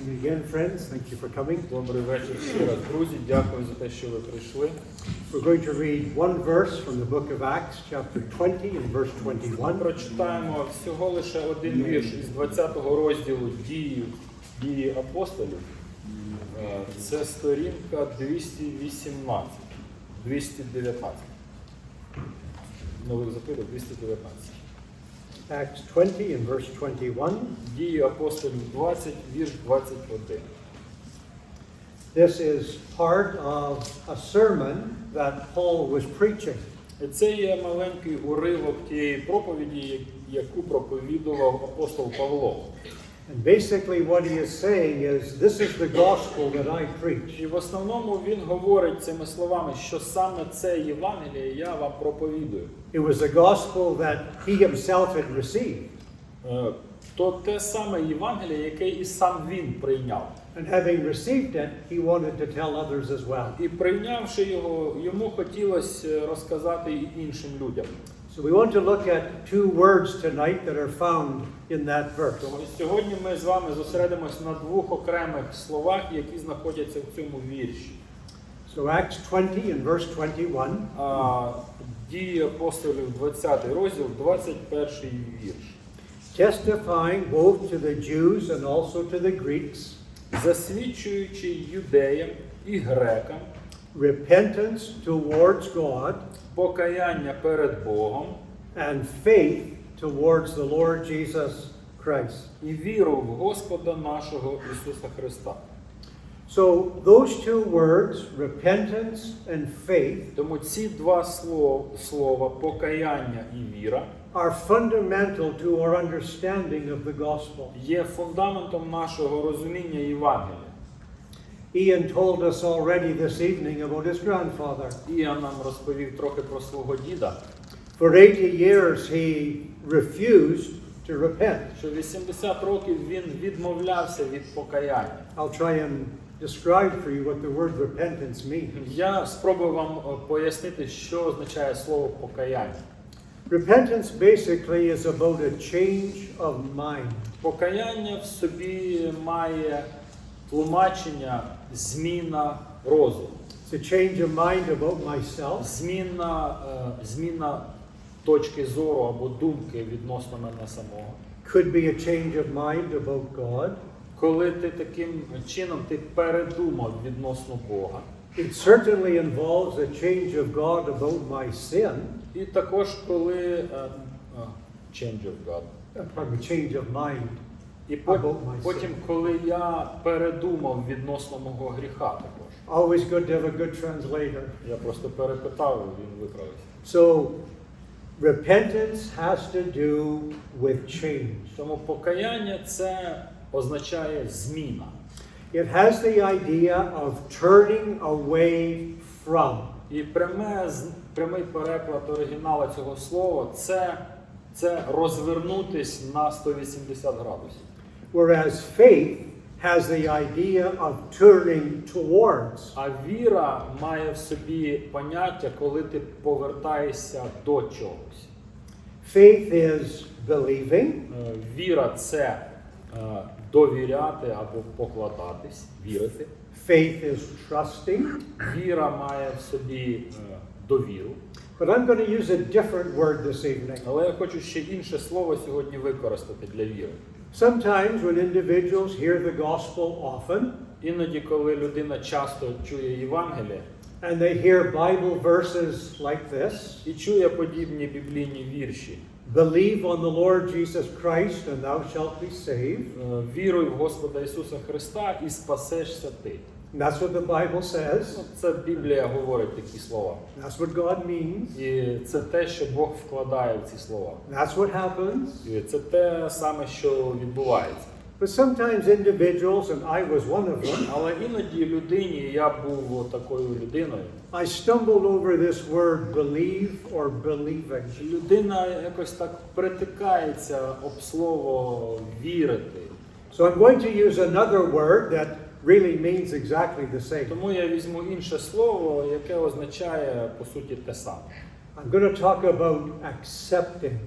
again, friends. Thank you for coming. Добрий вечір ще раз, друзі. Дякую за те, що ви прийшли. We're going to read one verse from the book of Acts, chapter 20 and verse 21. прочитаємо всього лише один вірш із 20-го розділу дії, дії апостолів. Е, Це сторінка 218, 219. Нових запитів 219. Acts 20 and verse 21. Дії апостолів 20, вірш 21. This is part of a sermon that Paul was preaching. І Це є маленький уривок тієї проповіді, яку проповідував апостол Павло. And basically, what he is saying is, This is the gospel that I preach. І в основному він говорить цими словами, що саме це Євангеліє я вам проповідую. It was the gospel that he himself had received. Е, То те саме Євангеліє, яке і сам він прийняв. And having received it, he wanted to tell others as well. І прийнявши його, йому хотілося розказати і іншим людям. So we want to look at two words tonight that are found in that verse. Тому сьогодні ми з вами зосередимось на двох окремих словах, які знаходяться в цьому вірші. So Acts 20 and verse 21. А, Дії апостолів 20 розділ, 21 вірш. testifying both to the Jews and also to the Greeks Засвідчуючи юдеям і грекам repentance towards God покаяння перед Богом and faith towards the Lord Jesus Christ. і віру в Господа нашого Ісуса Христа. So those two words, repentance and faith, Тому ці два слова, слова покаяння і віра are fundamental to our understanding of the gospel. є фундаментом нашого розуміння Євангелія. Ian told us already this evening about his grandfather. Іоанн нам розповів трохи про свого діда, For 80 years he refused to repent. що 80 років він відмовлявся від покаяння. I'll try and describe for you what the word repentance means. Я спробую вам е, пояснити, що означає слово покаяння. Repentance basically is about a change of mind. Покаяння в собі має тлумачення зміна розуму, a change of mind about myself, зміна, е, зміна точки зору або думки відносно мене самого. could be a change of mind about God. Коли ти таким чином ти передумав відносно Бога, It certainly involves a change of God about my sin, і також коли е, е, change of God. uh, change of mind. І по- About my sin. потім, коли я передумав відносно мого гріха також. Always good to have a good translator. Я просто перепитав, і він виправився. So, repentance has to do with change. Тому покаяння це означає зміна. It has the idea of turning away from. І пряме, прямий переклад оригіналу цього слова це, це розвернутись на 180 градусів. Whereas faith has the idea of turning towards. А віра має в собі поняття, коли ти повертаєшся до чогось. Faith is believing, Е, Віра це е, довіряти або покладатись, вірити. faith is trusting. Віра має в собі е, довіру. But I'm going to use a different word this evening. Але я хочу ще інше слово сьогодні використати для віри. Sometimes when individuals hear the gospel often Іноді, коли людина часто чує Євангеліє and they hear Bible verses like this і чує подібні біблійні вірші, believe on the Lord Jesus Christ and thou shalt be saved. е, віруй в Господа Ісуса Христа і спасешся ти. And that's what the Bible says. Ну, Це Біблія говорить такі слова. That's what God means. І це те, що Бог вкладає в ці слова. That's what happens. І це те саме, що відбувається. But sometimes individuals, and I was one of them, Але іноді людині, я був такою людиною, I stumbled over this word believe or believing. людина якось так притикається об слово вірити. So I'm going to use another word that really means exactly the same. Тому я візьму інше слово, яке означає по суті те саме. I'm going to talk about accepting.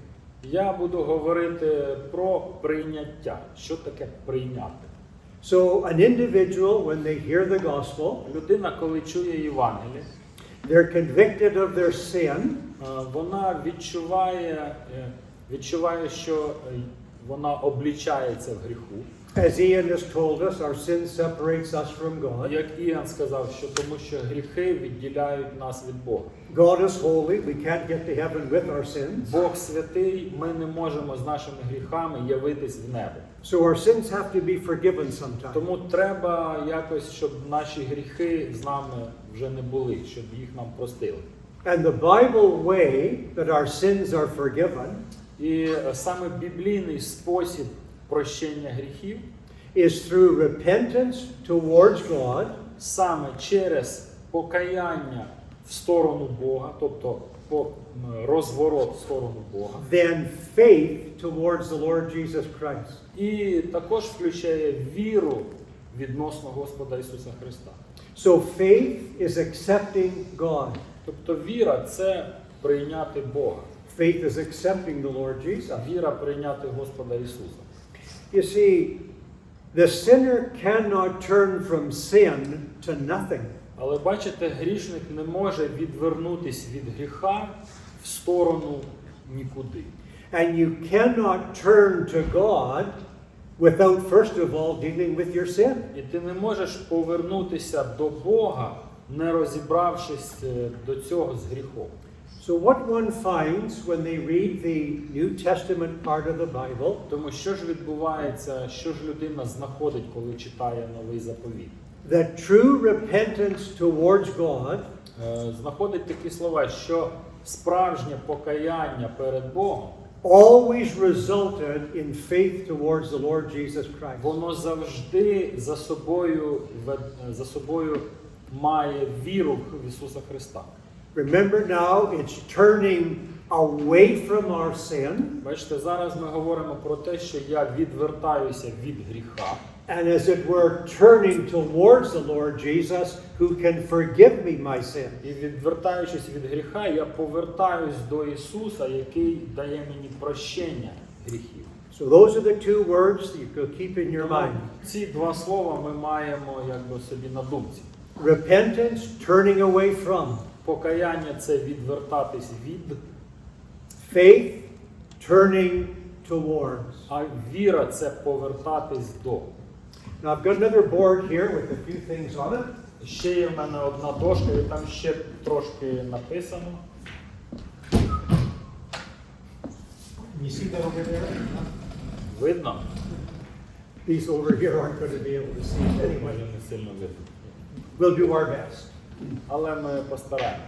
Я буду говорити про прийняття. Що таке прийняти? So, an individual, when they hear the gospel, Людина, коли чує Євангеліє, they're convicted of their sin, е, вона відчуває, е, відчуває, що е, вона облічається в гріху. As Ian has told us, our sin separates us from God. Як Іоанн сказав, що тому що гріхи відділяють нас від Бога. God is holy. We can't get to heaven with our sins. Бог святий, ми не можемо з нашими гріхами явитись в небо. So our sins have to be forgiven sometime. Тому треба якось, щоб наші гріхи з нами вже не були, щоб їх нам простили. And the Bible way that our sins are forgiven І е, саме біблійний спосіб прощення гріхів is through repentance towards God саме через покаяння в сторону Бога, тобто розворот в сторону Бога. then faith towards the Lord Jesus Christ. І також включає віру відносно Господа Ісуса Христа. So faith is accepting God. Тобто віра це прийняти Бога. Faith is accepting the Lord Jesus. Віра прийняти Господа Ісуса. You see, the sinner cannot turn from sin to nothing. Але бачите, грішник не може відвернутись від гріха в сторону нікуди. And you cannot turn to God without, first of all, dealing with your sin. І ти не можеш повернутися до Бога, не розібравшись е, до цього з гріхом. So, what one finds when they read the New Testament part of the Bible Тому що ж відбувається, що ж людина знаходить, коли читає новий заповіт? that true repentance towards God Е, Знаходить такі слова, що справжнє покаяння перед Богом, always resulted in faith towards the Lord Jesus Christ. воно завжди за собою за собою має віру в Ісуса Христа. Remember now, it's turning away from our sin Бачите, зараз ми говоримо про те, що я відвертаюся від гріха, and, as it were, turning towards the Lord Jesus who can forgive me my sin. і відвертаючись від гріха, я повертаюсь до Ісуса, який дає мені прощення гріхів. So, those are the two words that you could keep in your mind Ці два слова ми маємо якби собі на думці. repentance, turning away from, Покаяння це відвертатись від, faith, turning towards. а віра це повертатись до. Now, I've got another board here with a few things on it. Ще є в мене одна дошка, і там ще трошки написано. You see that over there? Видно? These over here aren't going to be able to see it anyway. We'll do our best. Але ми постараємося.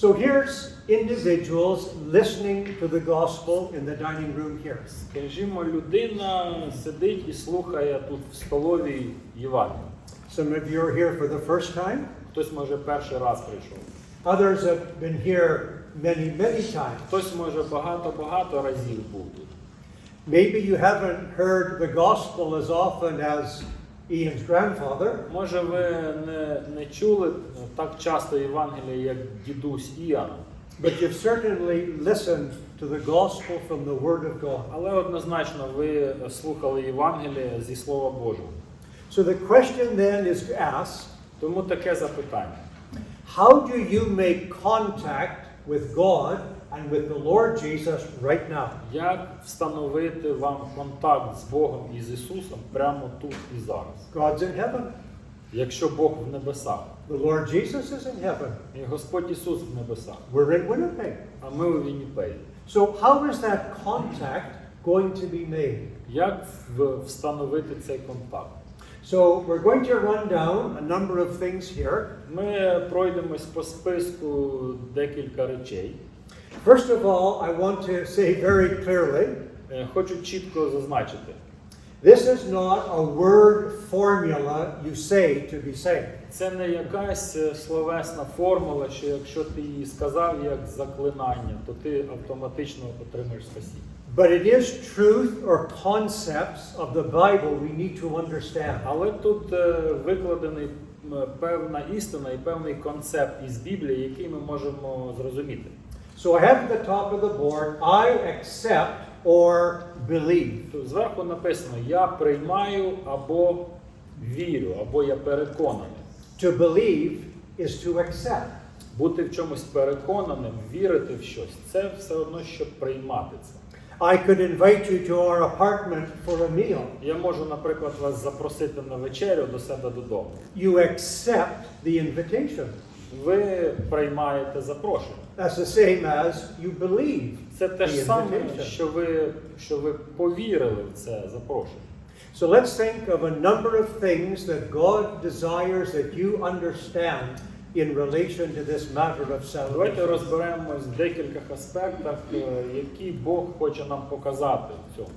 So here's individuals listening to the gospel in the dining room here. Скажімо, людина сидить і слухає тут в столовій Євангелія. Some of you are here for the first time. Хтось може перший раз прийшов. Others have been here many, many times. Хтось може багато-багато разів був тут. Maybe you haven't heard the gospel as often as Ian's grandfather, Може, ви не, не чули так часто Євангелія, як дідусь Іоанн, but you've certainly listened to the gospel from the Word of God. але однозначно ви слухали Євангелія зі Слова Божого. So the question then is asked Тому таке запитання. how do you make contact with God and with the Lord Jesus right now? Як встановити вам контакт з Богом і з Ісусом прямо тут і зараз? God's in heaven. Якщо Бог в небесах, The Lord Jesus is in heaven. і Господь Ісус в небесах, We're in Winnipeg. а ми у Вінніпегі. So how is that contact going to be made? Як встановити цей контакт? So we're going to run down a number of things here. Ми пройдемось по списку декілька речей. First of all, I want to say very clearly Е, Хочу чітко зазначити, this is not a word formula you say to be saved. це не якась е, словесна формула, що якщо ти її сказав як заклинання, то ти автоматично отримаєш спасіння. But it is truth or concepts of the Bible we need to understand. Але тут е, викладений певна істина і певний концепт із Біблії, який ми можемо зрозуміти. So I have at the top of the board, I accept or believe. Тут зверху написано Я приймаю або вірю, або я переконаний. To believe is to accept. Бути в чомусь переконаним, вірити в щось це все одно, що приймати це. I could invite you to our apartment for a meal. Я можу, наприклад, вас запросити на вечерю до себе додому. You accept the invitation. Ви приймаєте запрошення. That's the same as you believe Це те ж саме, що ви, що ви повірили в це запрошення. So let's think of a number of things that God desires that you understand in relation to this matter of Давайте salvation. розберемось в декількох аспектах, е, які Бог хоче нам показати в цьому.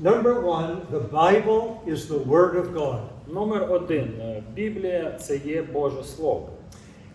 Number one, the Bible is the Word of God. Номер один. Біблія це є Боже Слово.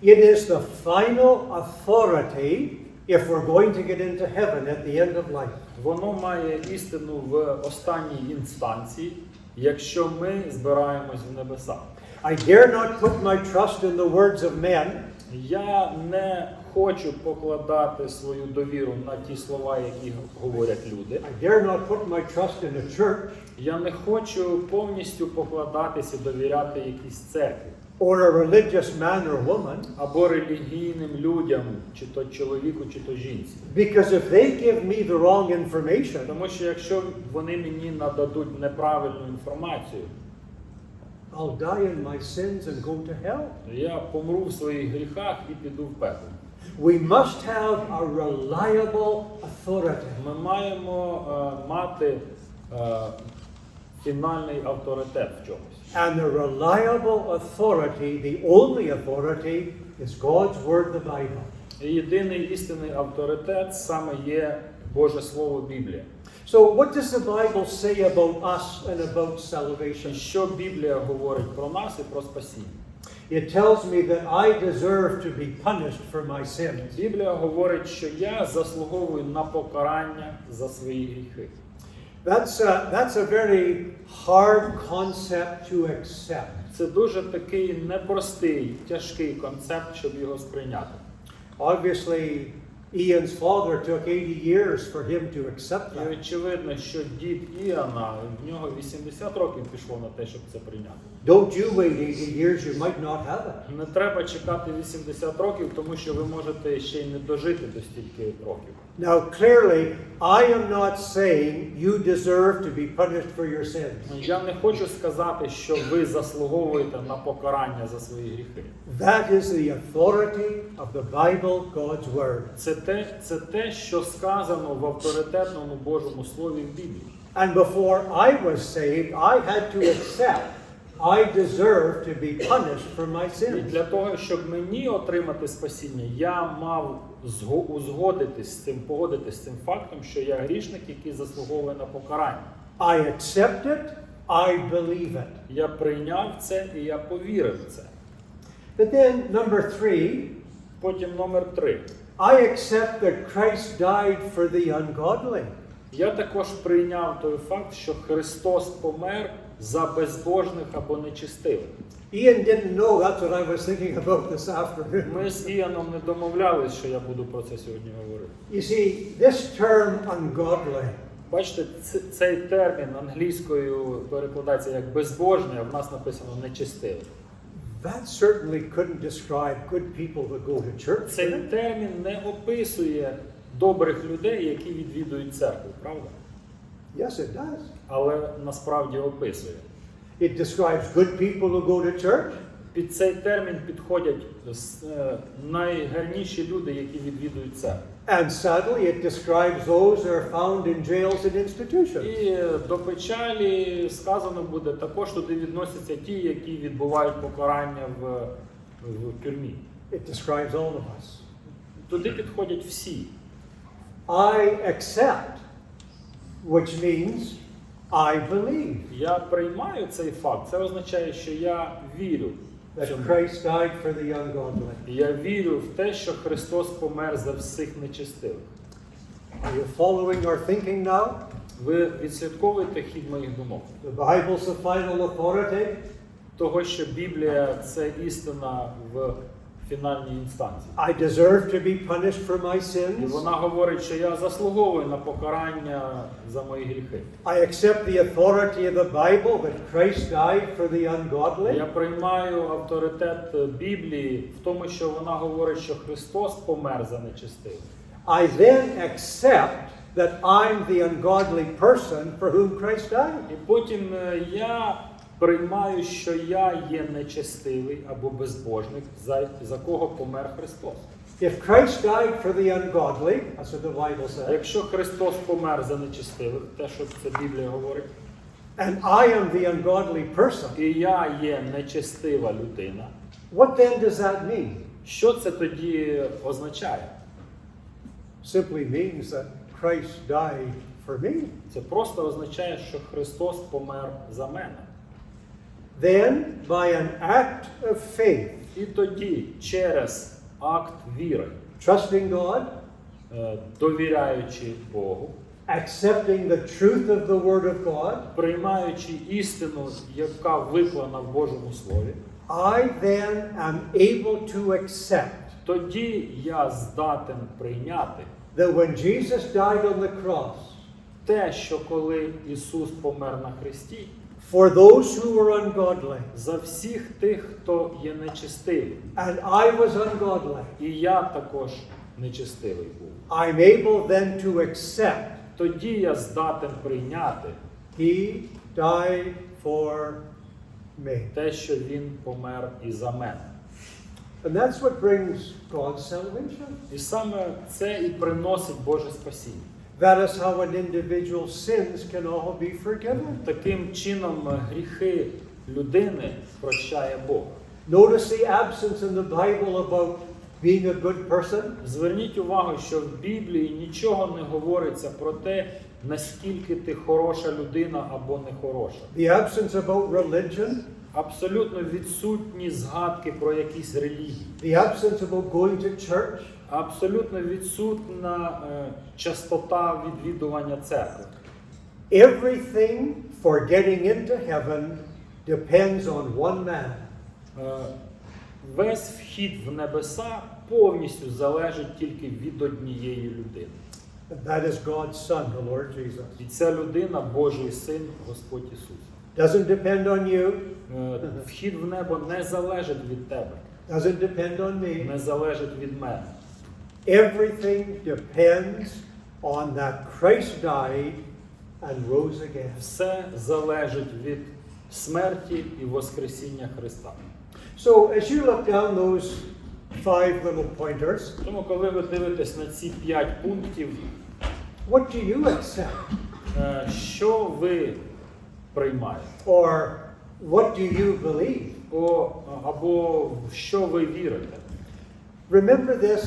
It is the final authority if we're going to get into heaven at the end of life. Воно має істину в останній інстанції, якщо ми збираємось в небесах. I dare not put my trust in the words of men, Я не хочу покладати свою довіру на ті слова, які говорять люди. I dare not put my trust in a church Я не хочу повністю покладатися довіряти якійсь церкві or a religious man or woman, або релігійним людям, чи то чоловіку, чи то жінці. because if they give me the wrong information, Тому що якщо вони мені нададуть неправильну інформацію, I'll die in my sins and go to hell. я помру в своїх гріхах і піду в пекло. We must have a reliable authority. Ми маємо е, мати е, фінальний авторитет в чомусь. And the reliable authority, the only authority, is God's Word, the Bible. І єдиний істинний авторитет саме є Боже Слово Біблія. So, what does the Bible say about us and about salvation? що Біблія говорить про нас і про спасіння? It tells me that I deserve to be punished for my sins. Біблія говорить, що я заслуговую на покарання за свої гріхи. That's a, that's a very hard concept to accept. Це дуже такий непростий, тяжкий концепт, щоб його сприйняти. Obviously, Ian's father took 80 years for him to accept І that. очевидно, що дід Іоанна, в нього 80 років пішло на те, щоб це прийняти. Don't you wait 80 years, you might not have it. Не треба чекати 80 років, тому що ви можете ще й не дожити до стільки років. Now, clearly, I am not saying you deserve to be punished for your sins. Я не хочу сказати, що ви заслуговуєте на покарання за свої гріхи. That is the authority of the Bible, God's Word. Це те, це те, що сказано в авторитетному Божому слові в Біблії. And before I was saved, I had to accept I deserve to be punished for my sins. І для того, щоб мені отримати спасіння, я мав узгодитись з цим, погодитись з цим фактом, що я грішник, який заслуговує на покарання. I accept it, I believe it. Я прийняв це і я повірив в це. But then, number three, Потім номер три. I accept that Christ died for the ungodly. Я також прийняв той факт, що Христос помер за безбожних або нечистивих. Ian didn't know that's what I was thinking about this afternoon. Ми з Іаном не домовлялись, що я буду про це сьогодні говорити. You see, this term ungodly Бачите, цей термін англійською перекладається як безбожний, а в нас написано нечистивий. That certainly couldn't describe good people that go to church. Цей термін не описує добрих людей, які відвідують церкву, правда? Yes, it does. Але насправді описує. It describes good people who go to church. Під цей термін підходять е, найгарніші люди, які відвідують церкву. And sadly, it describes those that are found in jails and institutions. І е, до печалі сказано буде також туди відносяться ті, які відбувають покарання в, в тюрмі. It describes all of us. Туди підходять всі. I accept, which means I believe Я приймаю цей факт. Це означає, що я вірю. в that цьому. Christ died for the ungodly. Я вірю в те, що Христос помер за всіх нечистивих. Are you following our thinking now? Ви відслідковуєте хід моїх думок? The Bible's the final authority. Того, що Біблія це істина в фінальній інстанції. I deserve to be punished for my І sins. вона говорить, що я заслуговую на покарання за мої гріхи. I accept the authority of the Bible that Christ died for the Я ungodly. приймаю авторитет Біблії в тому, що вона говорить, що Христос помер за нечистивих. I then accept that I'm the ungodly person for whom Christ died. І потім е, я приймаю, що я є нечестивий або безбожник, за, за кого помер Христос. If Christ died for the ungodly, that's what the Bible says, якщо Христос помер за нечестивих, те, що це Біблія говорить, and I am the ungodly person, і я є нечестива людина, what then does that mean? що це тоді означає? Simply means that Christ died for me. Це просто означає, що Христос помер за мене. Then, by an act of faith, І тоді, через акт віри, trusting God, е, довіряючи Богу, accepting the truth of the Word of God, приймаючи істину, яка виклана в Божому Слові, I then am able to accept тоді я здатен прийняти that when Jesus died on the cross, те, що коли Ісус помер на Христі, for those who were ungodly, за всіх тих, хто є нечистивий, and I was ungodly, і я також нечистивий був. I'm able then to accept Тоді я здатен прийняти He died for me. те, що Він помер і за мене. And that's what brings God's salvation. І саме це і приносить Боже спасіння. That is how an individual's sins can all be forgiven. Таким чином е, гріхи людини прощає Бог. Notice the absence in the Bible about being a good person. Зверніть увагу, що в Біблії нічого не говориться про те, наскільки ти хороша людина або не хороша. The absence about religion. Абсолютно відсутні згадки про якісь релігії. The absence about going to church. Абсолютно відсутна е, частота відвідування церкви. Everything for getting into heaven depends on one man. Е, Весь вхід в небеса повністю залежить тільки від однієї людини. And that is God's Son, the Lord Jesus. І ця людина Божий син, Господь Ісус. Doesn't depend on you, Вхід в небо не залежить від тебе, doesn't depend on me. не залежить від мене. Everything depends on that Christ died and rose again. Все залежить від смерті і Воскресіння Христа. So as you look down those five little pointers, Тому, коли ви дивитесь на ці п'ять пунктів, what do you accept? е, що ви приймаєте? Or what do you believe? О, або в що ви вірите? Remember this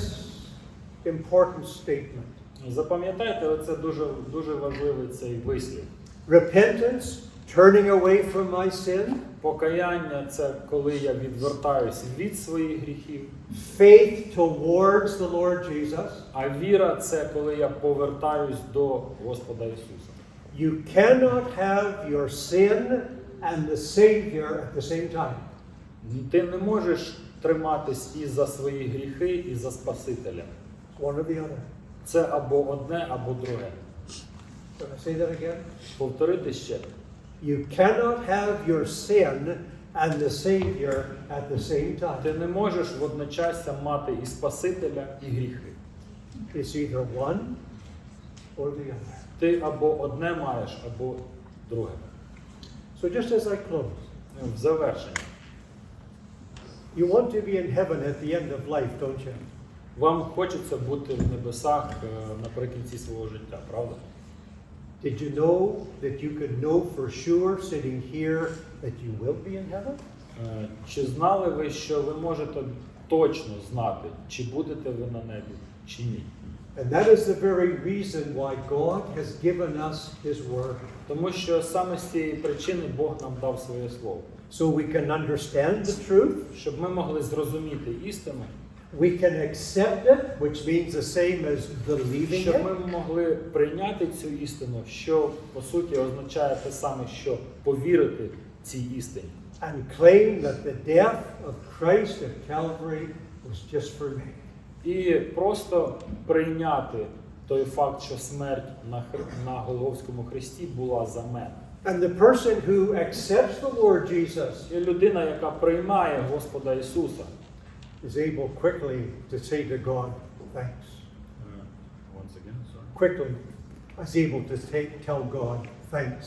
important statement. Запам'ятайте, оце дуже, дуже важливий цей вислів. Repentance, turning away from my sin. Покаяння це коли я відвертаюсь від своїх гріхів, Faith towards the Lord Jesus. а віра це коли я повертаюсь до Господа Ісуса. You cannot have your sin and the Savior at the same time. Ти не можеш триматись і за свої гріхи, і за Спасителя. One or the other. Це або одне, або друге. Can I say that again? Повторити ще. You cannot have your sin and the Savior at the same time. Ти не можеш водночасся мати і Спасителя, і гріхи. It's either one or the other. Ти або одне маєш, або друге. So just as I close, В завершення. you want to be in heaven at the end of life, don't you? Вам хочеться бути в небесах е, наприкінці свого життя, правда? Did you know that you could know for sure sitting here that you will be in heaven? Е, Чи знали ви, що ви можете точно знати, чи будете ви на небі, чи ні? And that is the very reason why God has given us His Word. Тому що саме з цієї причини Бог нам дав своє слово, So we can understand the truth, щоб ми могли зрозуміти істину, we can accept it, which means the same as believing щоб it, ми могли прийняти цю істину, що по суті означає те саме, що повірити цій істині. and claim that the death of Christ at Calvary was just for me. І просто прийняти той факт, що смерть на, хр- на Голговському хресті була за мене. And the person who accepts the Lord Jesus І людина, яка приймає Господа Ісуса, is able quickly to say to God, thanks. Quickly is able to take, tell God, thanks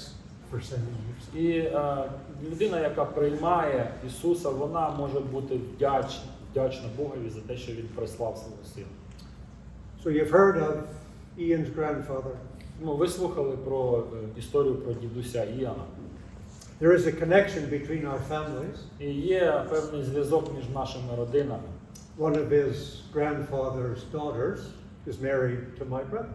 for sending your son. І е, людина, яка приймає Ісуса, вона може бути вдячна, вдячна Богові за те, що Він прислав свого сина. So you've heard of Ian's grandfather. Ну, ви слухали про е, історію про дідуся Іана. There is a connection between our families. І є певний зв'язок між нашими родинами. One of his grandfather's daughters is married to my brother.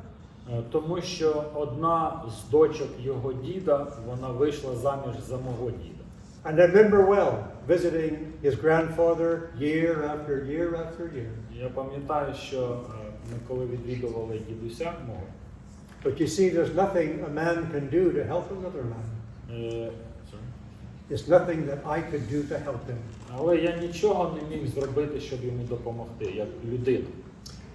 Е, Тому що одна з дочок його діда вона вийшла заміж за мого діда. And I remember well visiting his grandfather year after year after year. Я пам'ятаю, що е, ми коли відвідували дідуся мого, But you see, there's nothing a man can do to help another man. е, There's nothing that I could do to help him. але я нічого не міг зробити, щоб йому допомогти, як людина.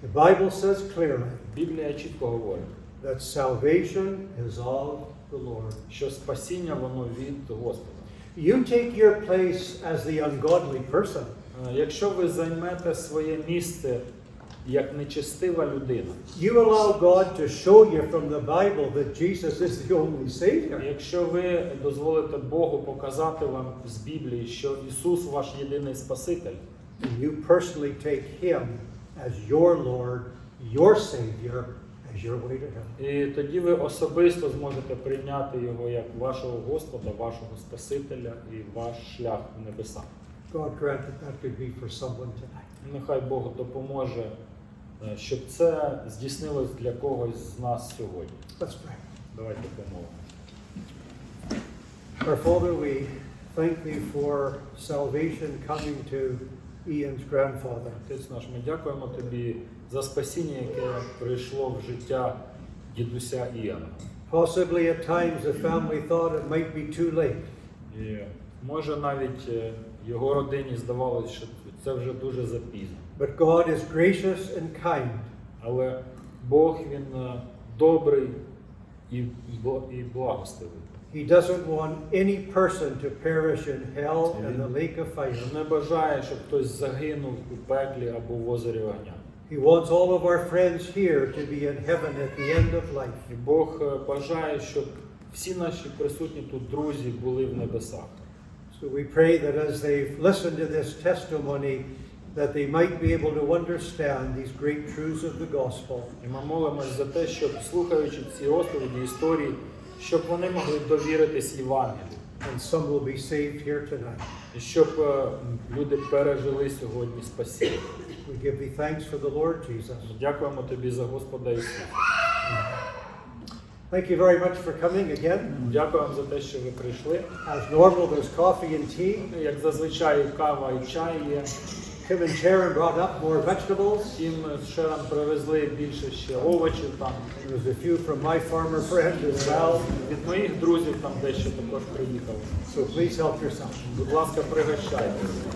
The Bible says clearly Біблія чітко говорить, that salvation is of the Lord. що спасіння воно від Господа. You take your place as the ungodly person, Е, Якщо ви займете своє місце як нечестива людина, you allow God to show you from the Bible that Jesus is the only Savior. якщо ви дозволите Богу показати вам з Біблії, що Ісус ваш єдиний Спаситель, And you personally take Him as your Lord, your Savior, і тоді ви особисто зможете прийняти його як вашого Господа, вашого Спасителя і ваш шлях в небеса. God grant that that could be for someone tonight. Нехай Бог допоможе, е, щоб це здійснилось для когось з нас сьогодні. Let's pray. Давайте помолимо. Our Father, we thank Thee for salvation coming to Ian's grandfather. Отець наш, ми дякуємо тобі за спасіння, яке прийшло в життя дідуся Іана. Possibly at times the family thought it might be too late. І може навіть е, його родині здавалось, що це вже дуже запізно. But God is gracious and kind. Але Бог він е, добрий і, і благостивий. He doesn't want any person to perish in hell and the lake of fire. Він не бажає, щоб хтось загинув у пеклі або в озері вогня. He wants all of our friends here to be in heaven at the end of life. І Бог е, бажає, щоб всі наші присутні тут друзі були в небесах. So we pray that as they've listened to this testimony, that they might be able to understand these great truths of the gospel. І ми молимось за те, щоб слухаючи ці розповіді історії, Щоб вони могли довіритись Євангелію. And some will be saved here tonight. І щоб е, люди пережили сьогодні спасіння. We give thee thanks for the Lord Jesus. Дякуємо тобі за Господа Ісуса. Thank you very much for coming again. Дякуємо за те, що ви прийшли. As normal, there's coffee and tea. Як зазвичай, кава і чай є. Sharon brought up more vegetables. Їм ще нам привезли більше ще овочів там. There was a few from my farmer friend as well. Від моїх друзів там дещо також приїхало. So please help yourself. Будь ласка, пригощайтеся.